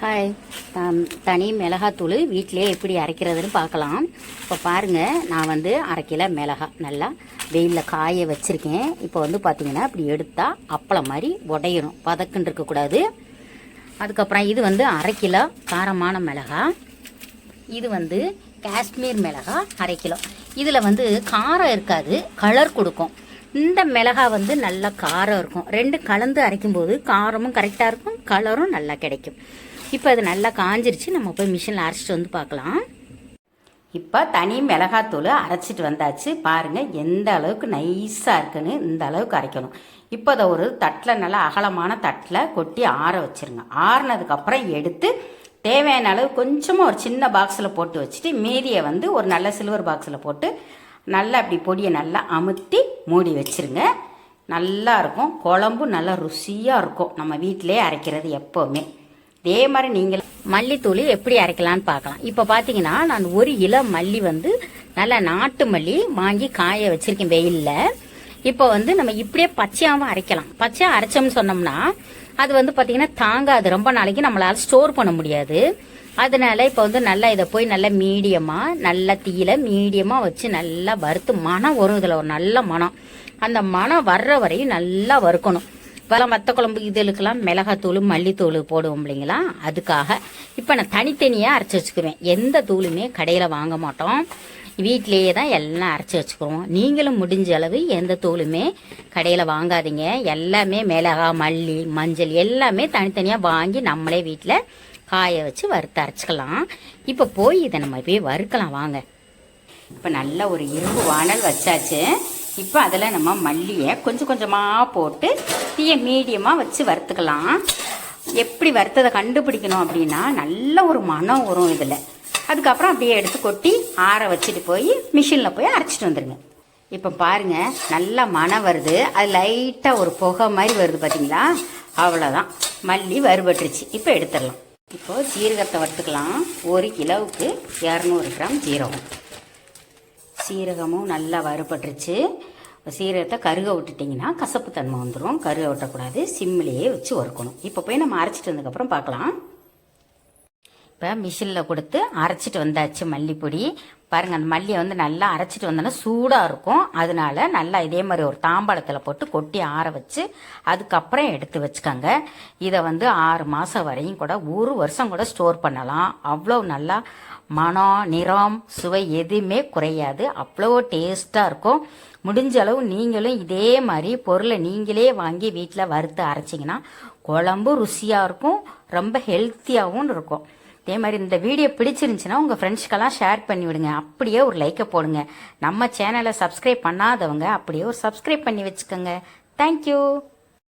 Hi தனி மிளகாத்தூள் வீட்டிலே எப்படி அரைக்கிறதுன்னு பார்க்கலாம். இப்போ பாருங்கள் நான் வந்து அரை கிலோ மிளகா நல்லா வெயிலில் காய வச்சுருக்கேன். இப்போ வந்து பார்த்தீங்கன்னா இப்படி எடுத்தால் அப்பளம் மாதிரி உடையணும். பதக்குன்னு இருக்கக்கூடாது. அதுக்கப்புறம் இது வந்து அரை கிலோ காரமான மிளகா இது வந்து காஷ்மீர் மிளகா அரை கிலோ. இதில் வந்து காரம் இருக்காது கலர் கொடுக்கும். இந்த மிளகா வந்து நல்லா காரம் இருக்கும். ரெண்டும் கலந்து அரைக்கும்போது காரமும் கரெக்டாக இருக்கும் கலரும் நல்லா கிடைக்கும். இப்போ அது நல்லா காஞ்சிருச்சு. நம்ம போய் மிஷினில் அரைச்சிட்டு வந்து பார்க்கலாம். இப்போ தனி மிளகாத்தூள் அரைச்சிட்டு வந்தாச்சு. பாருங்கள் எந்த அளவுக்கு நைஸாக இருக்குன்னு இந்த அளவுக்கு அரைக்கணும். இப்போ அதை ஒரு தட்டில் நல்லா அகலமான தட்டில் கொட்டி ஆற வச்சிருங்க. ஆறுனதுக்கப்புறம் எடுத்து தேவையான அளவு கொஞ்சமாக ஒரு சின்ன பாக்ஸில் போட்டு வச்சுட்டு மீதியை வந்து ஒரு நல்ல சில்வர் பாக்ஸில் போட்டு நல்லா அப்படி பொடியை நல்லா அமுத்தி மூடி வச்சுருங்க. நல்லா இருக்கும். குழம்பு நல்லா ருசியாக இருக்கும். நம்ம வீட்டிலே அரைக்கிறது எப்போவுமே. இதே மாதிரி நீங்கள் மல்லித்தூள் எப்படி அரைக்கலான்னு பார்க்கலாம். இப்போ பார்த்தீங்கன்னா நான் ஒரு கிலோ மல்லி வந்து நல்லா நாட்டு மல்லி வாங்கி காய வச்சிருக்கேன் வெயிலில். இப்போ வந்து நம்ம இப்படியே பச்சையாகவும் அரைக்கலாம். பச்சையாக அரைச்சோம்னு சொன்னோம்னா அது வந்து பார்த்தீங்கன்னா தாங்காது. ரொம்ப நாளைக்கு நம்மளால் ஸ்டோர் பண்ண முடியாது. அதனால இப்போ வந்து நல்லா இதை போய் நல்லா மீடியமாக நல்ல தீயில மீடியமாக வச்சு நல்லா வறுத்து மனம் வரும் இதில் ஒரு நல்ல மனம் அந்த மனம் வர்ற வரையும் நல்லா வறுக்கணும். இப்போலாம் வத்த குழம்பு இதுகளுக்கெல்லாம் மிளகாத்தூள் மல்லித்தூள் போடுவோம் இல்லைங்களா? அதுக்காக இப்போ நான் தனித்தனியாக அரைச்சி வச்சுக்குவேன். எந்த தூளுமே கடையில் வாங்க மாட்டோம். வீட்டிலேயே தான் எல்லாம் அரைச்சி வச்சுக்கிறோம் நீங்களும் முடிஞ்ச அளவு எந்த தூளுமே கடையில் வாங்காதீங்க. எல்லாமே மிளகா மல்லி மஞ்சள் எல்லாமே தனித்தனியாக வாங்கி நம்மளே வீட்டில் காய வச்சு வறுத்து அரைச்சிக்கலாம். இப்போ போய் இதை நம்ம போய் வறுக்கலாம் வாங்க. இப்போ நல்ல ஒரு இரும்பு வானல் வச்சாச்சு. இப்போ அதில் நம்ம மல்லியை கொஞ்சம் கொஞ்சமாக போட்டு தீயை மீடியமாக வச்சு வறுத்துக்கலாம். எப்படி வறுத்ததை கண்டுபிடிக்கணும் அப்படின்னா நல்ல ஒரு மனம் வரும் இதில். அதுக்கப்புறம் அப்படியே எடுத்து கொட்டி ஆற வச்சுட்டு போய் மிஷினில் போய் அரைச்சிட்டு வந்துடுங்க இப்போ பாருங்க நல்லா மனம் வருது. அது லைட்டாக ஒரு புகை மாதிரி வருது பார்த்தீங்களா அவ்வளோதான் மல்லி வறுபட்டுருச்சு. இப்போ எடுத்துடலாம். இப்போது சீரகத்தை வறுத்துக்கலாம். ஒரு கிலோவுக்கு இரநூறு கிராம் சீரகம். சீரகமும் நல்லா வறுபட்டுருச்சு. சீரகத்தை கருக விட்டுட்டிங்கன்னா கசப்பு தன்மை வந்துடும் கருக விட்டக்கூடாது. சிம்மிலேயே வச்சு வறுக்கணும். இப்போ போய் நம்ம அரைச்சிட்டு வந்ததுக்கப்புறம் பார்க்கலாம். இப்போ மிஷினில் கொடுத்து அரைச்சிட்டு வந்தாச்சு மல்லிப்பொடி. பாருங்கள் அந்த மல்லியை வந்து நல்லா அரைச்சிட்டு வந்தோன்னா சூடாக இருக்கும். அதனால நல்லா இதே மாதிரி ஒரு தாம்பாளத்தில் போட்டு கொட்டி ஆற வச்சு அதுக்கப்புறம் எடுத்து வச்சுக்கோங்க. இதை வந்து ஆறு மாதம் வரையும் கூட ஒரு வருஷம் கூட ஸ்டோர் பண்ணலாம். அவ்வளோ நல்லா மனம் நிறம் சுவை எதுவுமே குறையாது. அவ்வளோ டேஸ்ட்டாக இருக்கும். முடிஞ்ச அளவு நீங்களும் இதே மாதிரி பொருளை நீங்களே வாங்கி வீட்டில் வறுத்து அரைச்சிங்கன்னா குழம்பு ருசியாக இருக்கும். ரொம்ப ஹெல்த்தியாகவும் இருக்கும். அதே மாதிரி இந்த வீடியோ பிடிச்சிருந்துச்சுன்னா உங்கள் ஃப்ரெண்ட்ஸ்க்கெல்லாம் ஷேர் பண்ணி விடுங்க அப்படியே ஒரு லைக்கை போடுங்க. நம்ம சேனலை சப்ஸ்கிரைப் பண்ணாதவங்க அப்படியே ஒரு சப்ஸ்கிரைப் பண்ணி வச்சுக்கோங்க. தேங்க்யூ